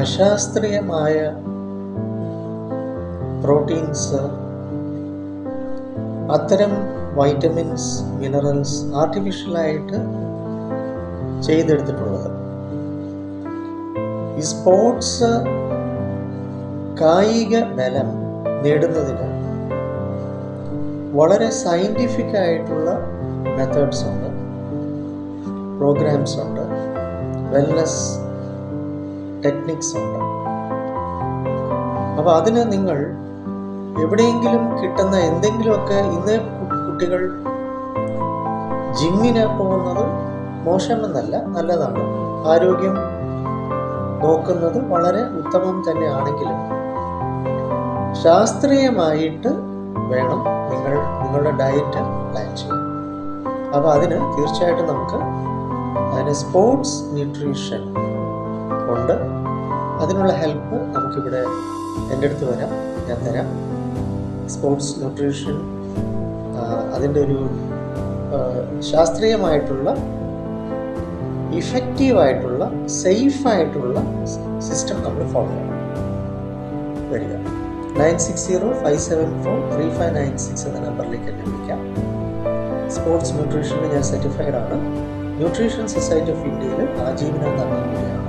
അശാസ്ത്രീയമായ പ്രോട്ടീൻസ് അത്തരം vitamins minerals ആർട്ടിഫിഷ്യലായിട്ട് ചെയ്തെടുത്തിട്ടുള്ളത്. ഈ സ്പോർട്സ് കായിക ബലം നേടുന്നതിന് വളരെ സയന്റിഫിക് ആയിട്ടുള്ള മെത്തേഡ്സ് ഉണ്ട് പ്രോഗ്രാംസ് ഉണ്ട്. വെൽനസ് ടെക്നിക്സ് ഉണ്ട്. അപ്പോൾ അതിന് നിങ്ങൾ എവിടെയെങ്കിലും കിട്ടുന്ന എന്തെങ്കിലുമൊക്കെ ഇന്ന് കുട്ടികൾ ജിമ്മിന് പോകുന്നത് മോശമെന്നല്ല നല്ലതാണ്. ആരോഗ്യം നോക്കുന്നത് വളരെ ഉത്തമം തന്നെയാണെങ്കിലും ശാസ്ത്രീയമായിട്ട് വേണം നിങ്ങൾ നിങ്ങളുടെ ഡയറ്റ് പ്ലാൻ ചെയ്യാൻ. അപ്പോൾ അതിന് തീർച്ചയായിട്ടും നമുക്ക് അതിന് സ്പോർട്സ് ന്യൂട്രീഷൻ ഉണ്ട്. അതിനുള്ള ഹെൽപ്പ് നമുക്കിവിടെ എന്റെ അടുത്ത് വരാം. ഞാൻ തരാം. സ്പോർട്സ് ന്യൂട്രീഷൻ അതിന്റെ ഒരു ശാസ്ത്രീയമായിട്ടുള്ള ഇഫക്റ്റീവായിട്ടുള്ള സേഫായിട്ടുള്ള സിസ്റ്റം നമ്മൾ ഫോളോ ചെയ്യണം. വരിക. Nine six zero five seven four three five nine six എന്ന നമ്പറിലേക്ക് എന്നെ വിളിക്കാം. സ്പോർട്സ് ന്യൂട്രീഷനിൽ ഞാൻ സർട്ടിഫൈഡ് ആണ്. ന്യൂട്രീഷൻ സൊസൈറ്റി ഓഫ് ഇന്ത്യയിൽ ആജീവനം നൽകുകയാണ്